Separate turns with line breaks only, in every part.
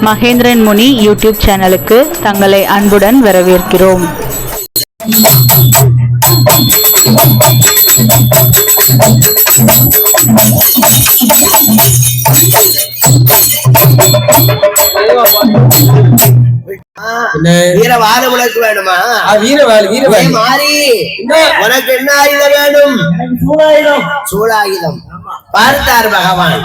மகேந்திரன் முனி YouTube சேனலுக்கு தங்களை அன்புடன் வரவேற்கிறோம்.
என்ன?
வீர வார உனக்கு வேணுமா?
ஆ, வீரவாள்
ஏ
வீரவாள்
மாறி.
என்ன?
உனக்கு என்ன ஆயுதம் வேணும்? சூழாயுதம் பார்த்தார் பகவான்.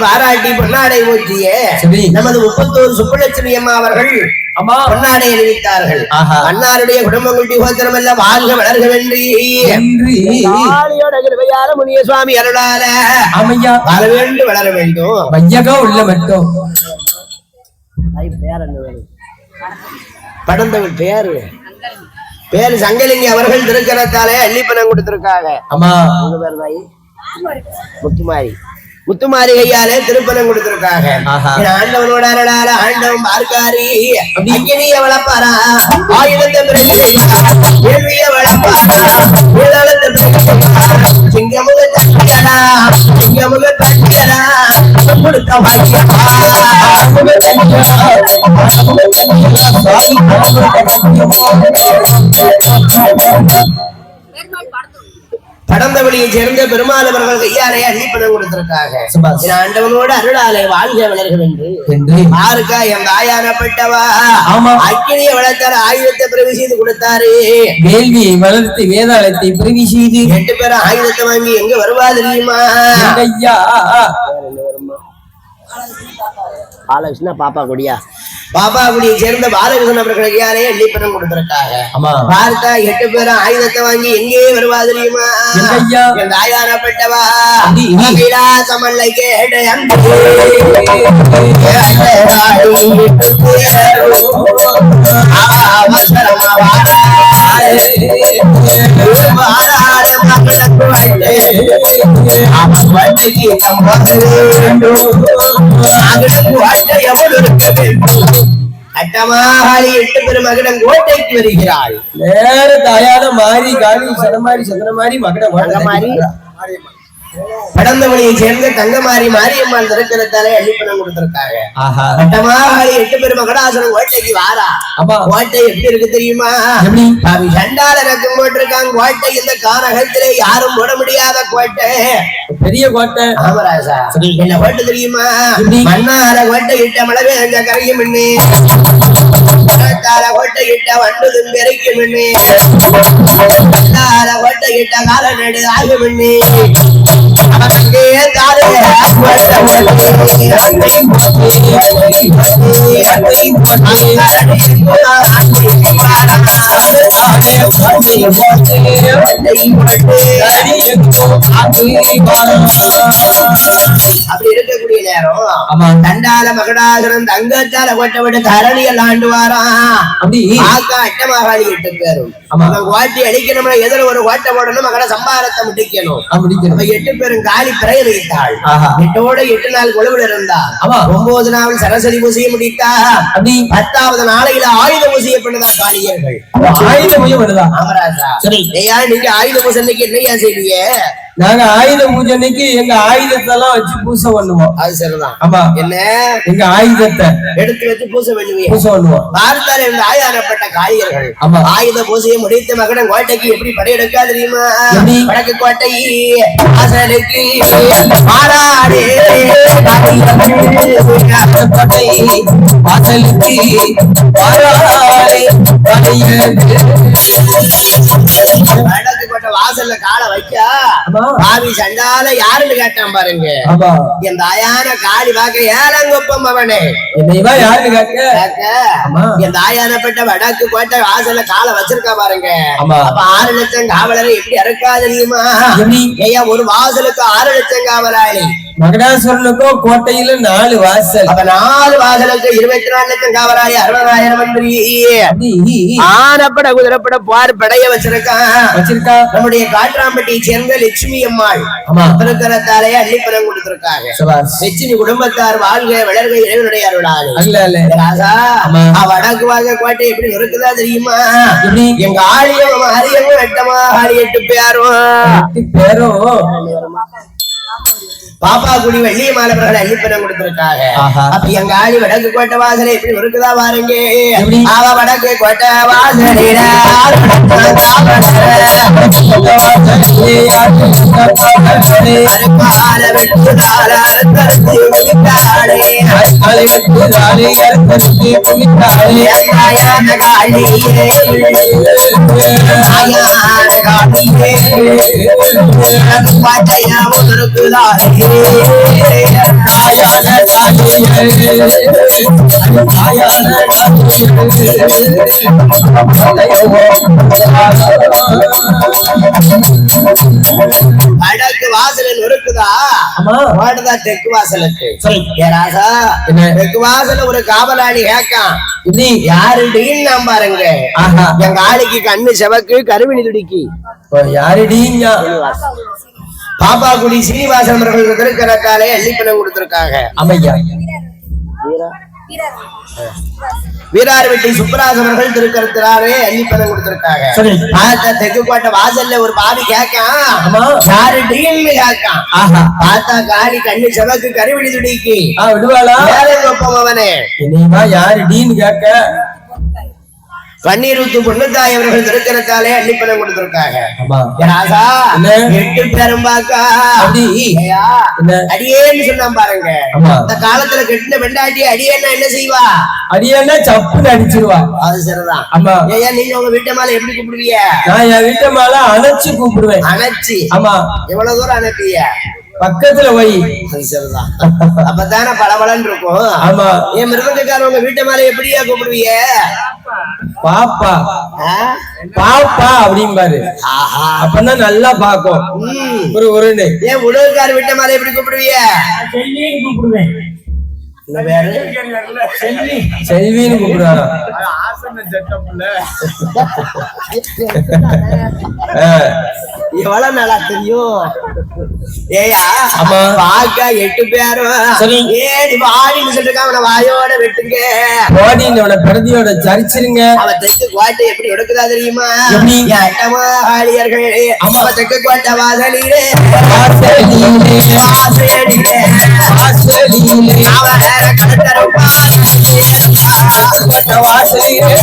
பாராட்டி பொன்னாடை ஊற்றிய
சரி.
நமது முப்பத்தோரு சுப்புலட்சுமி அம்மா அவர்கள்
அம்மா.
பொன்னாடை அறிவித்தார்கள். அன்னாருடைய குடும்பங்கள் டிகோத்திரம் எல்லாம் வாழ்க வளர்க வென்றி.
நன்றி
காளியோட கிருபையால முனிய சுவாமி அருளால
ஆமையா
வளர வேண்டும் வளர வேண்டும்
வையகம் உள்ள மட்டும்
படந்தவள் பேரு பேரு சங்கலிங்கி அவர்கள் திருக்கரத்தாலே அள்ளிப்பணம் கொடுத்திருக்காங்க.
அம்மா.
உங்க பேர் தாயி முத்துமாரி. முத்துமாரி கையாலே திருப்பணம் கொடுத்திருக்காங்க. ஆண்டவனோட அருளால ஆண்டவன் பார்க்காரி. அக்கினிய வளர்ப்பாரா? ஆயுதத்தை பிறகு வளர்ப்பாரா? வேதாளத்தை பிறகு சிங்கமுக தட்டியரா சிங்கமுக தட்டியரா கொடுத்த பாக்கியமா படந்தவழியை சேர்ந்த பெருமாள் அவர்கள் கையாலே அள்ளிப்பணம் கொடுத்திருக்காங்க ஆண்டவனோட அருளாலே வாழ்க வளர்கள் என்று. யாருக்கா என் தாயானப்பட்டவா?
ஆமா.
அக்கினிய வளர்த்தாரு ஆயுதத்தை பிறகு செய்து கொடுத்தாரு.
வேள்வியை வளர்த்து வேதாளத்தை பிரிவி செய்து.
எட்டு பேரும் ஆயுதத்தை வாங்கி எங்க வருவா தெரியுமா?
ஐயா
பாலகிருஷ்ணா பாப்பா கொடியா? பாப்பா குடியை சேர்ந்த பாலகிருஷ்ணன் அவர்கள் கையாலே அள்ளிப்பணம் கொடுத்திருக்காங்க.
ஆமா.
பார்த்தா எட்டு பேரும் ஆயுதத்தை வாங்கி எங்கே வருவா தெரியுமா? அன்பு அட்டமாகாளி எட்டு பெரும் மகடம் கோட்டைக்கு வருகிறாள்.
நேர தாயான மாறி காளி சதமாரி சந்திரமாரி மகட
தங்கமாரி படந்தவழியை சேர்ந்த தங்கமாரி மாரியம்மாள் திறக்கிறதாலே அள்ளிப்பணம் கொடுத்திருக்காங்க.
ஆஹா.
அட்டமாகாளி எட்டு பெரும் மகடாசுரன் கோட்டைக்கு வாரா. கோட்டை எப்படி இருக்கு தெரியுமா? பாவி சண்டால ரக்கம் போட்டிருக்காங்க கோட்டை இந்த கானகத்திலே யாரும் போட முடியாத கோட்டை.
பெரிய கோட்டை.
ஆமராசா என்ன கோட்டை தெரியுமா? மண்ணால கோட்டை இட்ட மழை அங்க கரையும் தார கோட்டை இட்ட வண்டு தும்பெருக்கும் மின்னு. தார கோட்டை இட்ட கால நடு ஆகும் அப்படி இருக்கக்கூடிய நேரம்.
ஆமா.
தண்டால மகடாசுரன் தங்கத்தால கொட்ட விட்டு தரணியல் ஆண்டு வாரான்
அப்படி.
ஆக்கா அட்டமகாளி எட்டு பேரும்.
ஆமா.
கோட்டை அடிக்கணும்னா எதிர ஒரு கோட்டை போடணும் மகட சம்பாரத்தை முடிக்கணும்
முடிக்கணும்
எட்டு பேரும் காலி பிறைய வைத்தாள்
ஆஹா.
எட்டோட எட்டு நாள் கொழுவில் இருந்தா
ஆமா.
ஒன்பது நாள் சரஸ்வதி பூசையை முடித்தா
அப்படி.
பத்தாவது நாளையில ஆயுத பூசையை பண்ணுதா காளியர்கள்.
ஆயுத பூஜை வருதா
ஆமராஜா நீங்க ஆயுத பூசை என்னையா செய்வீங்க?
நாங்க ஆயுத பூஜை அன்னைக்கு எங்க ஆயுதத்தை எல்லாம் வச்சு பூசை பண்ணுவோம்.
அது சரிதான்.
ஆமா.
என்ன?
எங்க ஆயுதத்தை
எடுத்து வச்சு பூசை பண்ணுவீங்க.
பூசை பண்ணுவோம்.
பார்த்தாலே இந்த ஆயாரப்பட்ட காளியர்கள்
ஆமா.
ஆயுத பூசையை முடித்த மகடன் கோட்டைக்கு எப்படி படையெடுக்கா தெரியுமா? வடக்கு கோட்டை வாசலுக்கு மாறாடே.
கோட்டை வாசலுக்கு படையெடுத்து.
கோட்டை வாசல்ல காலை வைக்கா. பாவி சண்டால யாருன்னு கேட்டான் பாருங்க. என் தாயான காளி பார்க்க ஏலங்கொப்பம் அவனே. என் தாயானப்பட்ட வடக்கு கோட்டை வாசல்ல காலை வச்சிருக்கா பாருங்க. அப்ப ஆறு லட்சம் காவலரை எப்படி இறக்கா தெரியுமா? ஐயா ஒரு வாசலுக்கு ஆறு லட்சம் காவலாளி.
மகடாசுரனுக்கும் கோட்டையில நாலு வாசல்.
அப்ப நாலு வாசலுக்கு இருபத்தி நாலு லட்சம் காவலாளி அறுபதாயிரம் ஆனப்பட குதிரப்பட பார் படைய வச்சிருக்கான்.
வச்சிருக்கா?
நம்முடைய காட்ராம்பட்டியை சேர்ந்த லட்சுமி அம்மாள் திருக்கரத்தாலே அள்ளிப்பணம் கொடுத்திருக்காங்க. லட்சுமி குடும்பத்தார் வாழ்க வளர்க இறைவனுடைய அருளாளி ராசா வடக்கு வாங்க கோட்டை எப்படி இருக்குதா தெரியுமா? எங்க ஆழியம் ஹரியமும் வெட்டமா ஹரி எட்டு பேரும்.
பேரும்
பாப்பா குடி வெள்ளிய மாணவர்கள் அள்ளிப்பணம் கொடுத்திருக்காங்க. அப்ப எங்க ஆளி வடக்கு கோட்டை வாசலை எப்படி இருக்குதா பாருங்க? அவ வடக்கு கோட்டை வாசலிட அருப்பால வாசலில் இருக்குதா
ஆமா.
ஓடுதா தெற்கு வாசலுக்கு.
சரி.
ஏ ராசா
என்ன?
தெற்கு வாசல்ல ஒரு காவலாளி கேட்கான். யாருடின்னு நான் பாருங்க. எங்க ஆளுக்கு கண்ணு செவக்கு கருவிழி துடிக்கி.
யாருடீங்க
பாப்பா குடி சீனிவாசன் அவர்கள் திருக்கரத்தாலே அள்ளிப்பணம் கொடுத்திருக்காங்க.
அமையா.
வீரார்வெட்டி சுப்பராஜ் அவர்கள் திருக்கரத்தினாலே அள்ளிப்பணம் கொடுத்திருக்காங்க.
சரி.
பார்த்தா தெற்கு கோட்டை வாசல்ல ஒரு பாவி கேட்கான்.
ஆமா.
யாருடின்னு கேட்கான்.
ஆஹா.
பார்த்தா காளி கண்ணு செவக்கு கருவிழி துடிக்கி.
விடுவாளா?
வேற ஒப்பம் அவனே.
இனிமா யாருடீன்னு கேட்க?
பன்னீர் ஊத்து பொண்ணுத்தாய் அவர்கள் திருக்கரத்தாலே அள்ளிப்பணம் கொடுத்திருக்காங்க. ராசா? எட்டு பேரும் பாக்கா
அப்படி?
ஐயா,
என்ன?
அடியேன்னு சொன்னா பாருங்க. அந்த காலத்துல கெட்டின பெண்டாட்டி அடியேன்னா என்ன செய்வா?
அடியானா சப்புன்னு அடிச்சிருவா.
அது சரிதான்
ஆமா.
ஐயா நீங்க உங்க வீட்டு மேல எப்படி கூப்பிடுவீங்க
நான் என் வீட்டை மேல அணைச்சு கூப்பிடுவேன்
அணைச்சி.
ஆமா.
எவ்வளவு தூரம் அனுப்பிய
பக்கத்துல வை
அது சரிதான் அப்பதானே பளபளன்னு இருக்கும்.
ஆமா.
என் மிருதங்கக்காரர் உங்க வீட்டு மேல எப்படியா கூப்பிடுவீங்க?
பாப்பா? பாப்பா அப்படிம்பாரு.
ஆஹா.
அப்பதான் நல்லா பாக்கும்
ம்.
ஒரு ஒருன்னு
ஏன் உலகக்கார வீட்டு மேல எப்படி கூப்பிடுவீங்க?
கூப்பிடுவேன். செல்வின்னு
எவ்வளவு நாளா தெரியும்? ஏயா
ஆமா.
பாக்கா எட்டு பேரும். ஏடி வாடின்னு சொல்லிருக்கா அவனை வாயோட வெட்டுங்க.
போடினோட பிரதியோட சரிச்சிருங்க
அவ தெற்கு கோட்டை எப்படி எடுக்குதா தெரியுமா? அட்டமா ஆளியர்கள் அவ தெற்கு கோட்டை வாசலிலே.
வாசலிலே,
வாசலிலே.
வாசலிலே, வாசலிலே,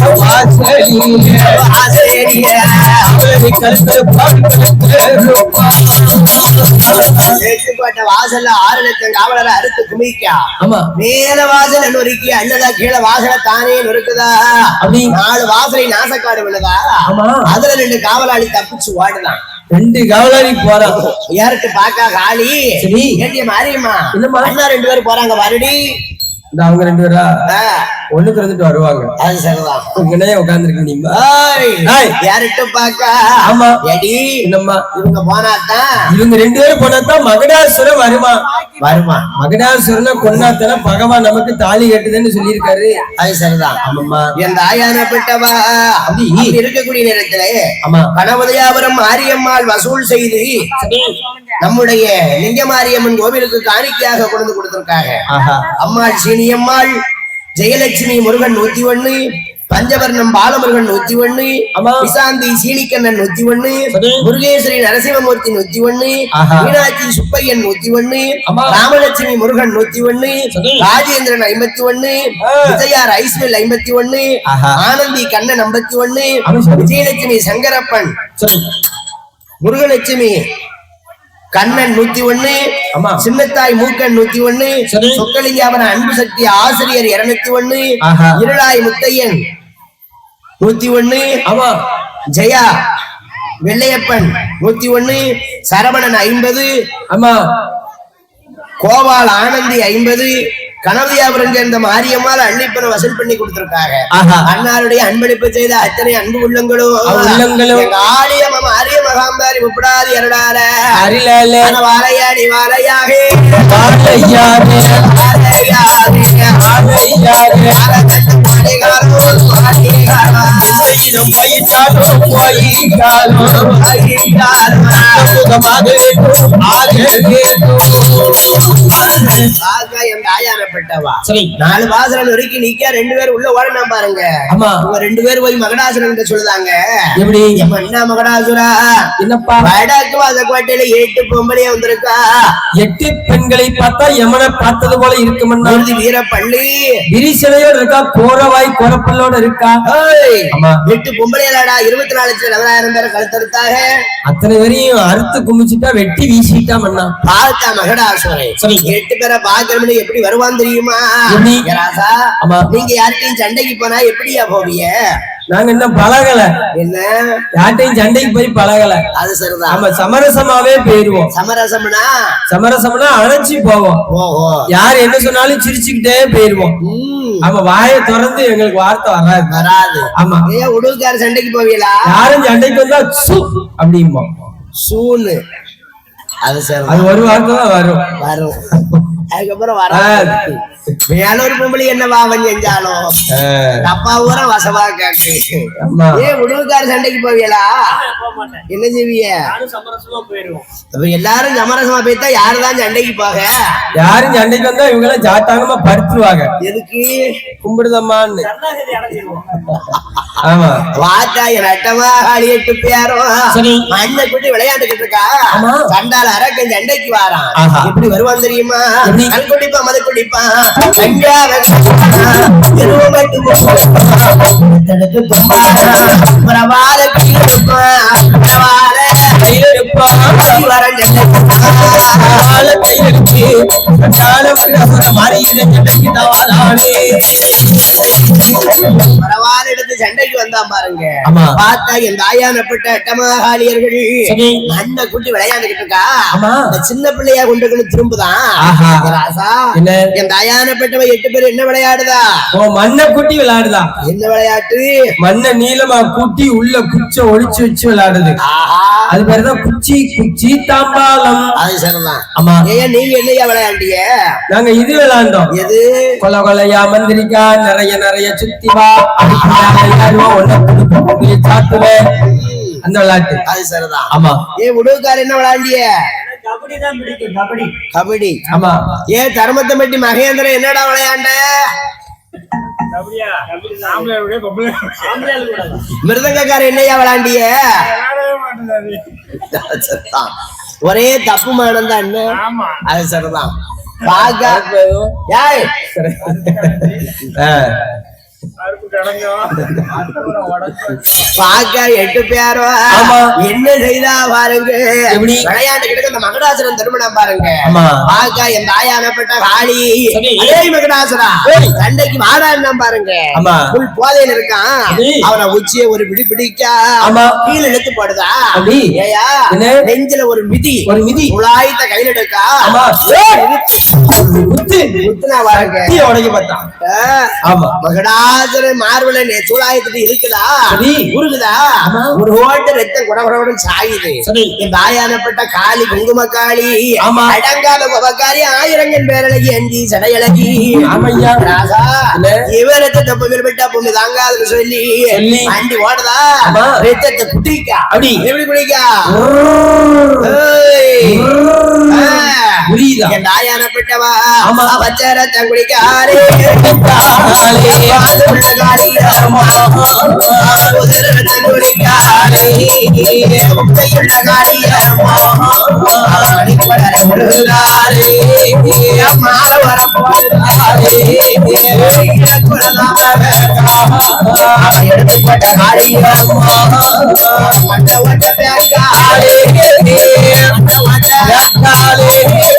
வாசல்ல
ஆறு லட்சம் காவலரை அறுத்து குமிக்கா
ஆமா.
மேல வாசல நொறுக்கி அல்லதா கீழே வாசல தானே நொறுக்குதா
அப்படி
நாலு வாசலை நாசக்காடு விழுதா அதுல ரெண்டு காவலாளி தப்பிச்சு ஓடுதான்
ரெண்டு காவலாளி போறான்
ஏறிட்டு பாக்கா காளி
சரி.
ஏட்டிய மாரியம்மா
என்னம்மா?
அண்ணா ரெண்டு பேரும் போறாங்க வருடி
இந்த அவங்க ரெண்டு பேரா ஒண்ணுக்கு இருந்துட்டு வருவாங்க.
அது சரிதான். ஏய்,
ஏய்.
ஏறிட்டு பாக்கா
ஆமா.
எடி
என்னம்மா?
இவங்க போனாதான்
இவங்க ரெண்டு பேரும் போனாதான் மகடாசுரன் வருமா?
வருமா?
மகடாசுரனை கொண்டாத்தன பகவான் நமக்கு தாலி கட்டுதுன்னு சொல்லியிருக்காரு.
அது சரிதான்.
ஆமாம்மா.
என் தாயானப்பட்டவா
அப்படி?
அப்படி இருக்கக்கூடிய நேரத்திலே
ஆமா.
கணபதியாபுரம் மாரியம்மாள் வசூல் செய்து நம்முடைய லிங்கமாரியம்மன் கோவிலுக்கு காணிக்கையாக கொண்டு கொடுத்திருக்காங்க.
ஆஹா.
அம்மாள் சீனியம்மாள் ஜெயலட்சுமி முருகன் நூத்தி ஒண்ணு பஞ்சவர்ணம் பாலமுருகன் நூத்தி ஒண்ணு. விசாந்தி சீனிக்கண்ணன் நூத்தி ஒண்ணு. முருகேஸ்வரி நரசிம்மமூர்த்தி நூத்தி ஒண்ணு. மீனாட்சி சுப்பையன் நூத்தி ஒண்ணு. ராமலட்சுமி முருகன் நூத்தி ஒண்ணு. ராஜேந்திரன் ஐம்பத்தி ஒண்ணு. விஜயார் ஐஸ்வல் ஐம்பத்தி ஒண்ணு. ஆனந்தி கண்ணன் ஐம்பத்தி ஒண்ணு. விஜயலட்சுமி சங்கரப்பன் முருகலட்சுமி கண்ணன் நூத்தி ஒண்ணு
ஆமா.
சின்னத்தாய் மூக்கன் நூத்தி ஒண்ணு
சரி.
சொக்கலிங்காபுரம் அன்பு சக்தி ஆசிரியர் இருநூத்தி ஒண்ணு. இருளாய் முத்தையன் நூத்தி ஒண்ணு
ஆமா
ஜெயா வெள்ளையப்பன் நூத்தி ஒண்ணு சரவணன் ஐம்பது
ஆமா
கோபால் ஆனந்தி ஐம்பது கணவதியாபுரம் சேர்ந்த மாரியம்மாள் அள்ளிப்பனை வசூல் பண்ணி கொடுத்திருக்காங்க. அன்னாருடைய அன்பளிப்பு செய்த அத்தனை அன்பு உள்ளங்களும்
ஆ, உள்ளங்களும்.
ஆலயம் ஆரிய மகாம்பாரி முப்படாது இரடால
அரிலால
வாழையாடி வாழையாக.
வாழையாறு இசையிலும் பயிற்றாலும்
நாலு வாசல் வரைக்கும் நிக்க ரெண்டு பேரும் உள்ள ஓடனா பாருங்க.
ஆமா.
ரெண்டு பேரும் போய் மகடாசுரன் சொல்லுதாங்க.
எப்படி?
என்ன மகடாசுரா?
என்னப்பா?
வடக்கு வாசக்கோட்டையில எட்டு பொம்பளைய வந்திருக்கா?
எட்டு பெண்களை பார்த்தா யமனை பார்த்தது போல இருக்குமன்னா?
வீரப்பள்ளி.
விரிசிலையோட இருக்கா? கோரப்பல்லோட இருக்கா?
ஏய்,
ஆமா
எட்டு பொம்பளையலாடா இருபத்தி நாலு லட்சம் நவராயிரம் பேரை கழுத்தறுத்தாக
அத்தனை பேரையும் அறுத்து குமிச்சிட்டா வெட்டி வீசிட்டா மண்ணா
பார்த்தா மகடாசுரை
சரி.
எட்டு பேரை பாக்கணும்னு எப்படி வருவான் தெரியுமா? ராசா. நீங்க யார்கிட்டயும் சண்டைக்கு போனா எப்படியா போவீங்க?
நாங்க இன்னும் பழகல.
என்ன?
யார்ட்டையும் சண்டைக்கு போய் பழகல.
அது சரிதான்.
நம்ம சமரசமாவே போயிருவோம்.
சமரசம்னா?
சமரசம்னா அணைச்சி போவோம்.
ஓஹோ.
யார் என்ன சொன்னாலும் சிரிச்சுக்கிட்டே போயிருவோம். ஆமா வாயை திறந்து எங்களுக்கு வார்த்தை வராது.
வராது.
ஆமா.
ஏன் உடுவுக்கார சண்டைக்கு போவீங்களா?
யாரும் சண்டைக்கு வந்தா சு அப்படிம்போம்
சூன்னு. அது சரி
அது ஒரு வார்த்தை தான் வரும்.
வரும். அதுக்கப்புறம்
ஆ.
வராது. மேலூர் பொம்பளை என்ன பாவம் செஞ்சாலும்? அப்பா ஊரா வசமா கேக்கு ஏன் உடுவுக்கார சண்டைக்கு போவீங்களா என்ன செய்வீங்க அப்ப எல்லாரும் சமரசமா போய்த்தா யாருதான் சண்டைக்கு போக?
யாரும் சண்டைக்கு வந்தா இவங்க எல்லாம் ஜாட்டாங்கமா படுத்துருவாங்க.
எதுக்கு?
கும்பிடுதம்மான்னு. ஆமா
வாத்தா என் அட்டமா ஆளி எட்டு பேரும்
சரி.
மண்ணை குட்டி விளையாண்டுகிட்டு இருக்கா. சண்டால அரக்கன் சண்டைக்கு வாரான். எப்படி வருவான் தெரியுமா?
எப்படி?
கல் குடிப்பான் மது குடிப்பான் கஞ்சாவ இருவமட்டு தடுத்து சண்டைக்கு வந்தான் பாருங்க
ஆமா.
பார்த்தா என் தாயானப்பட்ட அட்டமகாளியர்கள்
சரி.
அண்ணன் குட்டி விளையாண்டுகிட்டு இருக்கா. சின்ன பிள்ளையா கொண்டு வந்து திரும்புதான்
ஆஹா.
ராசா
என்ன?
என் தாயானப்பட்டவ எட்டு பேர் என்ன விளையாடுதா?
ஓ மண்ணை கூட்டி விளையாடுதா?
என்ன விளையாட்டு?
மண்ணை நீளமா கூட்டி உள்ள குச்ச ஒளிச்சு வச்சு விளையாடுது. அது பேருதான் குச்சி குச்சி தாம்பாலம்
அது சரிதான்.
ஆமா.
ஏன் நீங்க என்னையா விளையாண்டிய
நாங்க இது விளையாண்டோம்.
எது?
கொல கொலையா மந்திரிக்கா நிறைய நிறைய சுத்தி வா. ஒன்ன புடுங்கி சாத்துவேன். அந்த விளையாட்டு.
அது சரிதான்.
ஆமா.
ஏன் உடுவுக்கார என்ன விளையாண்டிய கபடி
ஆமா.
ஏன் தர்மத்தை பட்டி மகேந்திரன் என்னடா விளையாண்ட? மிருதங்கக்கார என்னையா விளையாண்டிய சரிதான். ஒரே தப்பு மானம் தான் என்ன? அது சரிதான். பாக்க ஏய்,
ஆ.
பாக்க எட்டு
ஆமா.
என்ன செய்தா பாருங்க? விளையாண்டு கிடக்க இந்த மகடாசுரன் திருமணம் பாருங்க. பாக்க என் தாயானப்பட்ட காளி மகடாசுரா. சண்டைக்கு பாருங்க. புல் போதையில இருக்கான். அவனை உச்சிய ஒரு பிடி பிடிக்கா. கீழே இழுத்து போடுதா? ஏயா? நெஞ்சில ஒரு மிதி
ஒரு மிதி.
உலாயத்த கையில எடுக்கா
ஆமா குத்து
குத்துனா பாருங்க
உடைக்க பார்த்தான். ஆமா
மார்பல சூழாயத்துட்டு இருக்குதா. உருகுதா ஒரு ஓட்ட ரத்தம் குடகுடன்னு சாயுது. இந்த ஆயானப்பட்ட காளி குங்கும காளி. அடங்காத குபக்காரி ஆயிரங்கன் பேரழகி அஞ்சி சடையழகி ராசா. இவரத்தை தப்பு விரும்பிட்டா பொண்ணு தாங்காதுன்னு சொல்லி. வண்டி ஓடுதா. ரத்தத்தை குடிக்கா
அப்படி.
எப்படி குடிக்கா.
புரியுதா?
என் தாயானப்பட்டவா
ஆமா.
வச்சரத்தம் குடிக்காரே மண்ட ஓட்ட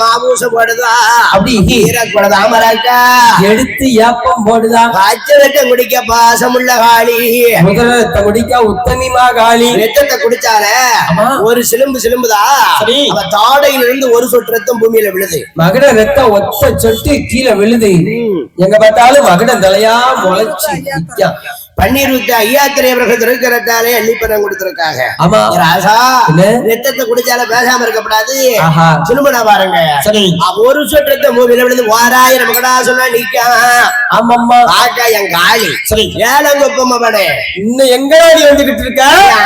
மாபூச போடுதா?
அப்படி.
ஈரக்குட தாமராக்கா
எடுத்து ஏப்பம் போடுதா?
வெட்டம் குடிக்க பாசமுள்ள காளி.
முதலத்தை முடிக்க உத்தமி மாகாளி
ரத்தத்தை குடிச்சால. ஒரு சிலும்பு சிலும்புதா. அவ தாடையில இருந்து ஒரு சொட்டு ரத்தம் பூமியில விழுது.
மகட ரத்தம் ஒத்த சொட்டு கீழே விழுது. எங்க பார்த்தாலும் மகட தலையா முளைச்சு.
பன்னீர் ஊத்தி ஐயாத்திரை அவர்கள் திருக்கிறதாலே எண்ணிப்பணம் கொடுத்திருக்காங்க.
ஆமா.
ராசா? ரத்தத்தை குடிச்சால பேசாம இருக்கக்கூடாது. சிலும்பனா பாருங்க.
சரி.
ஒரு ரத்தம் பூமியில விழுந்து வாராயிரம் மகடா சொன்னா நிக்கா
ஆமாம்மா.
ஆக்கா என் காளி.
சரி.
ஏழங்கொப்பமவனே
இன்னும் எங்கடா வந்துகிட்டு இருக்க?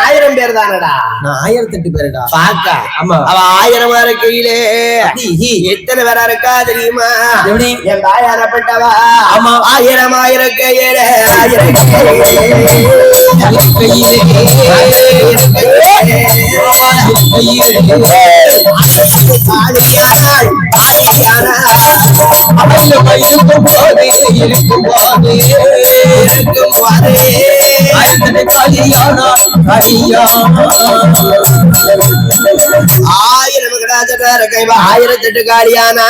ஆயிரம் பேர் தானடா.
நான் ஆயிரத்தி எட்டு பேருடா.
பாக்கா.
ஆமா.
அவ ஆயிரம் இருக்கையிலே
அப்படி, ஹி.
எத்தனை பேரா இருக்கா தெரியுமா? என் தாயாரப்பட்டவா
ஆமா.
ஆயிரம் ஆயிரம் கையில ஆயிரம் கையிலே.
இருக்கும் போது இருக்கும் போது
இருக்கும் போதே.
கலியானா
ஆயிரம் ஆயிரத்தெட்டு காளியானா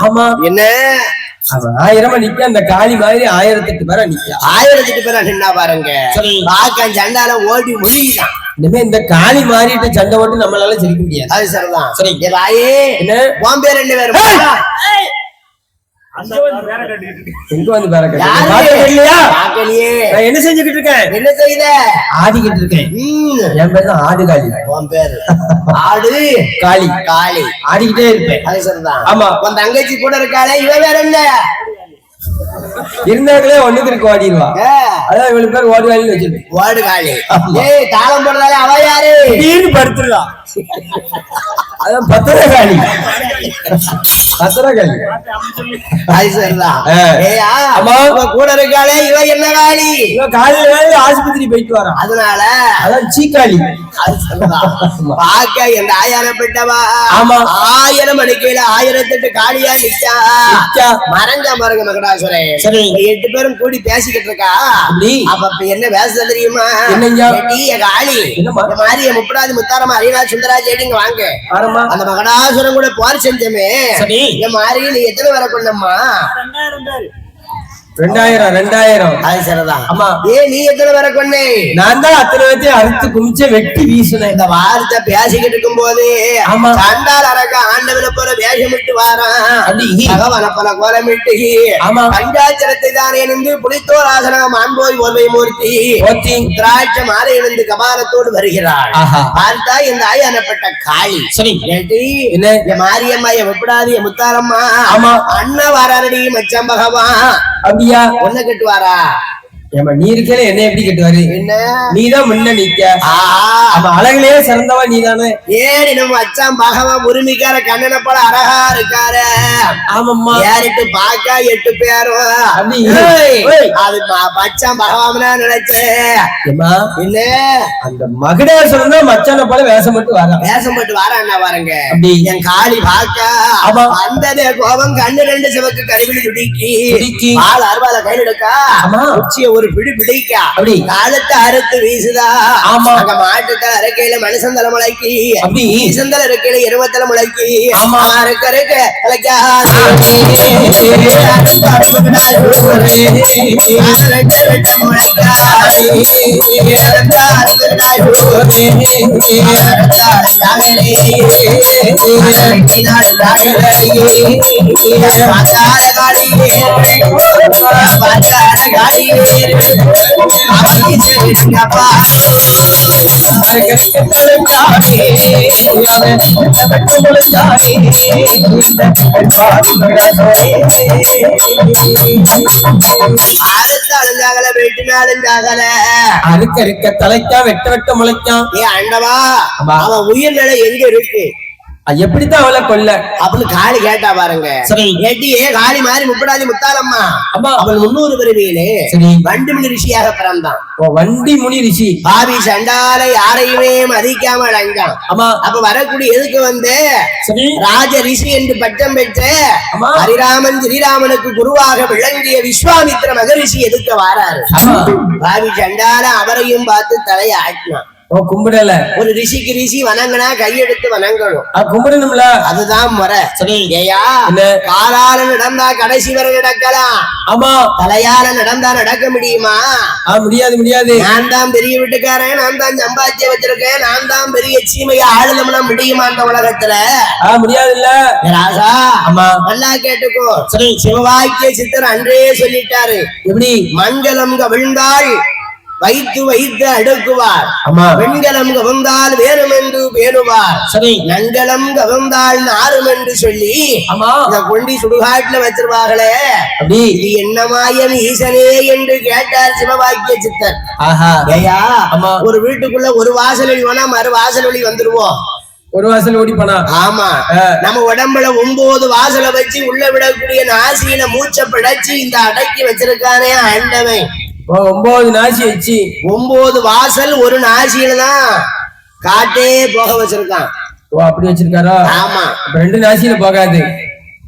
ஆமா
என்ன
அவன் ஆயிரமா நிக்க அந்த காளி மாதிரி ஆயிரத்தி எட்டு பேரா நிக்க.
ஆயிரத்தெட்டு பேரா நின்னா பாருங்க. பாக்க சண்டால ஓடி முடியுதான்
இனிமே இந்த காளி மாறிட்டு சண்டை போட்டு நம்மளால ஜெயிக்க முடியாது.
அது சரிதான்.
சரி.
தாயே
என்ன?
உன் பேர் என்ன பேரு
எங்க வந்து பேர. நான் என்ன செஞ்சுக்கிட்டு இருக்கேன்?
என்ன செய்த?
ஆடிக்கிட்டு இருக்கேன். என் பேர் தான் ஆடு காளி
உன் பேரு? ஆடு?
காளி.
காளி.
ஆடிக்கிட்டே இருப்பேன்.
அது சரிதான்.
ஆமா.
உன் தங்கச்சி கூட இருக்காளே இவ வேற என்ன?
இருந்தாங்களே ஒண்ணுக்கு இருக்கு ஓடிடுவா.
ஏ,
அதான் இவளுக்கு பேர் ஓடி வாங்கி வச்சிருக்கேன்.
ஓடு காளி. ஏய் தாளம் போடுறாளே அவ யாரு?
திடீர்னு படுத்துடா அதான் பத்திர காளி பத்திர காளி
அது சரிதான். ஏயா. இவ கூட இருக்காளே இவ என்ன காளி
இவன் காலையில வேலை ஆஸ்பத்திரி போயிட்டு வரான்
அதனால?
அதான் சீக்காளி.
பாக்க என் ஆயாரப்பட்டவா
ஆமா.
ஆயிரம் மணிக்கையில ஆயிரத்தெட்டு காளியா நிக்கா. மறங்க மறங்க மகடாசுரே
சரி.
எட்டு பேரும் கூடி பேசிக்கிட்டு இருக்கா?
அப்படி?
அப்ப என்ன பேச தெரியுமா? காளி? இந்த மாதிரி முப்படாது முத்தாரமா அரியனா சுந்தராஜ் இங்க வாங்க. அந்த மகடாசுரம் கூட போர் செஞ்சமே. என் மாதிரி நீ எத்தனை வர கொண்டம்மா?
ரெண்டாயிரம் ரெண்டாயிரம்.
அது சரிதான்
ஆமா.
ஏ நீ எத்தனை வர கொண்டே
நான் தான் அத்தனை பேர்த்தையும் அறுத்து குமிச்ச வெட்டி வீசினேன்.
இந்த வார்த்தை பேசிக்கிட்டு இருக்கும் போது
ஆமா.
சண்டால் அரக்க ஆண்டவனை போல வேஷமிட்டு வாரான்
அப்படி.
பகவான போல கோலமிட்டு
ஆமா.
பஞ்சாச்சரத்தை தான் இணைந்து புலித்தோர் ஆசனம் மாண்போய் ஓர்வை மூர்த்தி. திராட்சை மாலை இணைந்து கபாலத்தோடு வருகிறாள். பார்த்தா இந்த ஆயானப்பட்ட காளி
சரி. என்ன?
என் மாரியம்மா என் விப்படாது முத்தாரம்மா.
ஆமா.
அண்ணன் வாராரடி மச்சம் பகவான்
ஐயா.
ஒண்ணு கட்டுவாரா?
ஏமா நீ இருக்கல என்ன எப்படி கட்டுவாரு?
என்ன?
நீதான் முன்ன நிக்க. அவன் அழகுலயே சிறந்தவா நீதானே?
ஏறி நம்ம அச்சாம் பகவான் உரிமைக்கார கண்ணனை போல அழகா இருக்காரு.
ஆமாம்மா.
ஏறிட்டு பாக்கா எட்டு பேரும்
அப்படி.
ஏய்,
ஏய்.
அது ம- பச்சாம் பகவான் நினைச்சேன் என்ன?
அந்த மகுடேஸ்வரன் தான் மச்சான போல வேஷம் மட்டும் வர
வேஷம் போட்டு வாரான்னா பாருங்க.
அப்படி.
என் காளி பாக்கா
ஆமா.
வந்ததே கோபம் கண்ணு ரெண்டு சிவக்கு கருவிழி துடிக்கி. பால் அருவால கையில் எடுக்கா. உச்சிய ஒரு பிடி பிடிக்கா
அப்படி.
காலத்தை அறுத்து வீசுதா
ஆமா.
அங்க மாட்டுத்தல அரைக்கையில மனுஷன் தலை முளைக்கி
அப்படி.
ஈசந்தல இருக்கையில இருபத்தல முளைக்கி
ஆமா.
அறுக்க அறுக்க தலைக்கா அடுத்த அழுந்தாகல வெட்டின அழுந்தாகல
அறுக்க இருக்க தலைக்கா வெட்ட வெட்ட முளைக்கான்
ஏ அண்டவா. அவன் உயிர்நிலை எங்க இருக்கு
எப்படித்தான் அவளை கொல்ல?
அப்படின்னு காளி கேட்டா பாருங்க. ஏ காளி மாதிரி முப்படாதி முத்தாலம்மா. அவள் முன்னூறு பிறவியிலே
சரி.
வண்டுமிழி ரிஷியாக பிறந்தான்.
ஓ, வண்டி முனி ரிஷி.
பாவி சண்டால யாரையுமே மதிக்காம அடைஞ்சான்
ஆமா
அப்ப வரக்கூடிய எதுக்கு வந்து?
சரி.
ராஜ ரிஷி என்று பட்டம் பெற்ற. ஹரிராமன் ஸ்ரீராமனுக்கு குருவாக விளங்கிய விஸ்வாமித்திர மகரிஷி எதுக்கு வாராரு? பாவி சண்டால அவரையும் பார்த்து தலையை ஆட்டினான்.
கும்பிடல.
ஒரு ரிஷிக்கு ரிஷி வணங்கினா கையெடுத்து வணங்கணும்.
கும்பிடணும்ல.
அதுதான் முறை.
சரி.
ஏயா? காலால நடந்தா கடைசி வரை நடக்கலாம்.
ஆமா.
தலையால நடந்தா நடக்க முடியுமா?
ஆ முடியாது முடியாது.
நான் தான் பெரிய வீட்டுக்காரன் நான் தான் சம்பாத்தியம் வச்சிருக்கேன் நான் தான் பெரிய சீமையை ஆளுநம்னா முடியுமா அந்த உலகத்துல?
ஆ முடியாது இல்ல
ராசா
ஆமா.
நல்லா கேட்டுக்கோ. சரி. சிவவாக்கிய சித்தர் அன்றே சொல்லிட்டாரு.
எப்படி?
மங்களம் கவிழ்ந்தால் வைத்து வைத்து அடுக்குவார்.
ஆமா.
வெண்கலம் கவர்ந்தால் வேணும் என்று பேணுவார்.
சரி.
நங்கலம் கவர்ந்தால் நாரும் என்று சொல்லி கொண்டி சுடுகாட்டுல வச்சிருவாங்களே
அப்படி.
இது என்ன மாயம் ஈசனே என்று கேட்டார் சிவவாக்கிய சித்தர்.
ஆமா.
ஒரு வீட்டுக்குள்ள ஒரு வாசல் வழி வேணா மறு வாசல் வழி வந்துருவோம்.
ஒரு வாசல் ஓடி போனா
ஆமா. நம்ம உடம்புல ஒன்பது வாசலை வச்சு உள்ள விடக்கூடிய நாசியில மூச்சை பிழைச்சு இந்த அடக்கி வச்சிருக்கானே ஆண்டவன்.
ஒன்பது நாசி வச்சு
ஒன்பது வாசல் ஒரு நாசியில தான் காட்டே போக வச்சிருக்கான்.
ஓ அப்படி வச்சிருக்காரா?
ஆமா.
ரெண்டு நாசியில போகாது.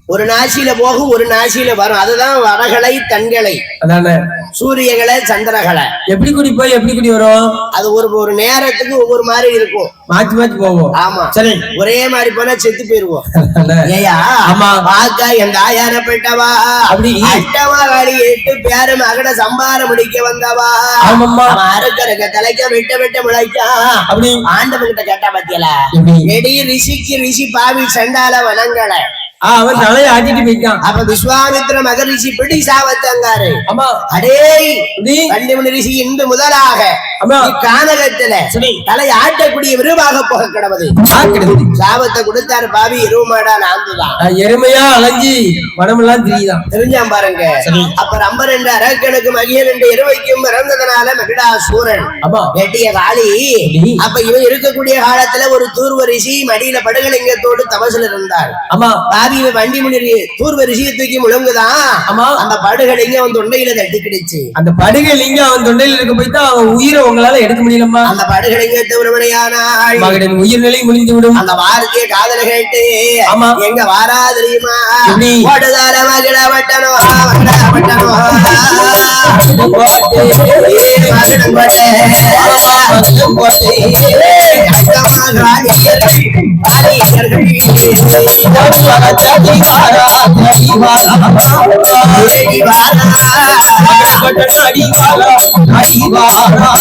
ஒரு நாசியில போகும் ஒரு நாசியில வரும். அதுதான் வடகலை தன்களை.
அதானே?
சூரியகலை சந்திரகலை
எப்படி குடி போய் எப்படி குடி வரும்?
அது ஒரு ஒரு நேரத்துக்கு ஒவ்வொரு மாதிரி இருக்கும்.
மாத்தி மாத்தி போவோம்.
ஆமா.
சரி.
ஒரே மாதிரி போனா செத்து போயிருவோம். ஏயா
ஆமா.
வாக்கா என் தாயாரப்பட்டவா
அப்படி.
அட்டவா காலி எட்டு பேரு மகன சம்பாரம் முடிக்க வந்தவா?
ஆமாம்மா.
அவன் அறுக்கறக்க தலைக்க விட்ட விட்ட முளைக்கா.
அப்படி.
ஆண்டவன் கிட்ட கேட்டா பாத்தியலா? எடி ரிஷிக்கு ரிஷி பாவி சண்டால வனங்கள.
அவன் தலையை ஆட்டிட்டு போய்க்கான்.
அப்ப விஸ்வாமித்திர மகரிஷி பிடி சாவத்தங்காரு.
ஆமா.
அடேய்
அப்படி
கண்டிமணி ரிஷி இன்று முதலாக
ஆமா.
கானகத்துல. தலை ஆட்டக்கூடிய விருவாக போக கிடவது சாபத்தை கொடுத்தாரு பாவி எருமாடா நான்துதான்
ஆ, எருமையா அலைஞ்சி மனமெல்லாம் தெரியுதான்.
தெரிஞ்சான் பாருங்க. அப்ப ரம்ப ரெண்டு அரக்கனுக்கு மகிழ ரெண்டு இருவைக்கும் பிறந்ததுனால மகிடா சூரன் வெட்டிய காளி. அப்ப இவன் இருக்கக்கூடிய காலத்துல ஒரு தூர்வ ரிஷி மடியில படுகலிங்கத்தோடு தபசுல இருந்தார்.
ஆமா.
பாவி இவன் வண்டி முனி தூர்வ ரிஷியை தூக்கி முழுங்குதான்
ஆமா.
அந்த படுகலிங்க அவன் தொண்டையில தட்டிக்கிடுச்சு
அந்த படுகை லிங்க அவன் தொண்டையில இருக்க போய் தான் அவன் உயிரை உங்களால எடுக்க முடியலம்மா.
அந்த படுகலிங்கத்தை உருவனையானாள்
மகனின் உயிர் நிலை முடிந்து விடும்
அந்த வார்த்தைய காதல கேட்டு
ஆமா.
எங்க வாரா தெரியுமா? ஓடுதார மகிழ வட்டனோ வட்ட வட்டனோ. ஏ அடிவாரா அடிவாரா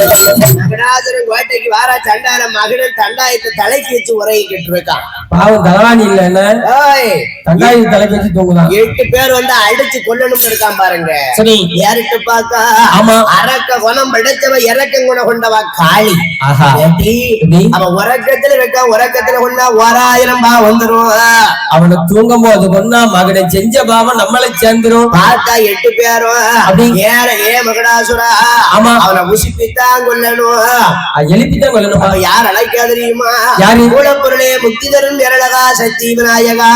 நகராசுரன் கோட்டைக்கு வாரா சண்டால மகனன் தண்டாயத்தை தலைக்கு வச்சு உரையிக்கிட்டு இருக்கான்
பாவம் தலைவாணி இல்ல என்ன?
ஏய்,
தண்டாயி தலைக்கு வச்சு தூங்குதான்
எட்டு பேர் வந்து அடிச்சு கொல்லணும்னு இருக்கான் பாருங்க.
சரி.
யாருட்டு பாக்கா
ஆமா.
அரக்க குணம் படைச்சவ இறக்கம் குணம் கொண்டவா காளி? அவன் உறக்கத்துல இருக்கான் உறக்கத்துல கொண்டா ஓராயிரம் பா வந்துரும்.
அவனை தூங்கும் போது கொன்னா மகனை செஞ்ச பாவம் நம்மளை சேர்ந்துரும்.
பார்த்தா எட்டு பேரும்? ஏற ஏ மகடாசுரா
ஆமா.
அவனை கொல்லணும்
அது எழுப்பித்தான் கொல்லணுமா
யார் அழைக்கா தெரியுமா?
யாரு?
மூலப்பொருளே முக்தி தரும் விரலகா சக்தி விநாயகா.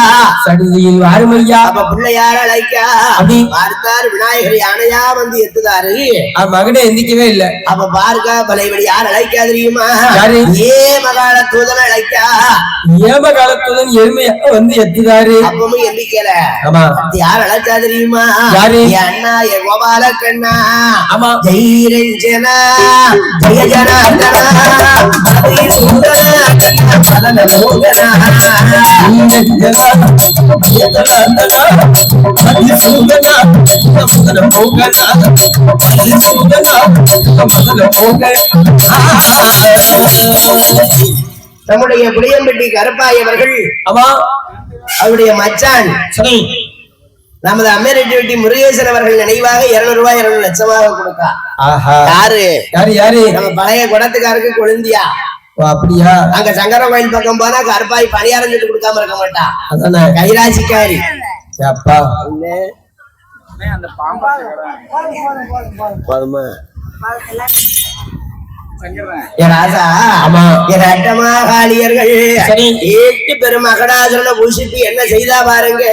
சடுதியில் வாருமையா
அப்ப பிள்ளையார அழைக்கா
அப்படி?
பார்த்தார் விநாயகர் யானையா வந்து எத்துதாரு?
மகனை எந்திக்கவே இல்ல.
அப்ப பார்க்க பலைவடி யார் அழைக்கா தெரியுமா?
யாரு?
ஏ மகால தூதன் அழைக்கா
ஏம காலத்துடன் எருமையா வந்து எத்துதாரு?
அப்பவும் எந்திக்கல.
ஆமா.
யார் அழைச்சா தெரியுமா?
யாரு?
அண்ணா என் கோபால கண்ணா.
ஆமா.
ஜெய் ரஞ்சனா நம்முடைய புளியம்பட்டி கருப்பாயவர்கள்
அவா
அவருடைய மச்சான்.
சரி.
நமது அமெரிட்டி வெட்டி முருகேசன் அவர்கள் நினைவாக இருநூறு ரூபாய் இருநூறு லட்சமாக கொடுக்கா.
ஆஹா.
யாரு?
யாரு யாரு?
நம்ம பழைய குடத்துக்காருக்கு கொழுந்தியா.
ஓ, அப்படியா?
அங்க சங்கர கோயில் பக்கம் போனா கருப்பாய் பணியாரம் சொல்லி கொடுக்காம இருக்க மாட்டா.
அதானே?
கைராசிக்காரி.
அப்பா
போதுமா என்ன செய்தா பாருங்க.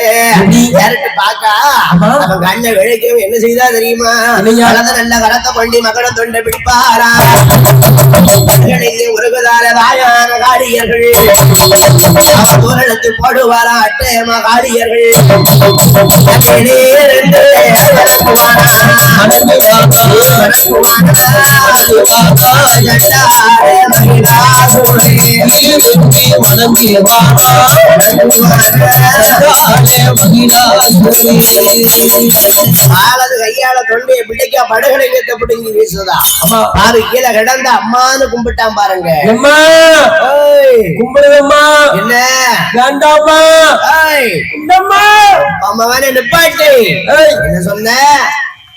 கண்ண விளைக்கும் என்ன செய்தா தெரியுமா? நல்ல கரத்தை கொண்டு மகட தொண்டை பிடிப்பாரா? உருகுதார வாயான காளியர்கள். அவர் தூரத்து போடுவாரா அட்டயமா காளியர்கள்? கண்ணிலே கையால தொண்டைய பிடிக்க படுகடைங்கத்தை பிடுங்கி வீசுதா. பாரு கீழே கிடந்த அம்மான்னு கும்பிட்டான் பாருங்க.
கும்பிடுதம்மா
என்ன?
இந்தம்மா
அம்மா வேணா நிப்பாட்டு. என்ன சொன்ன?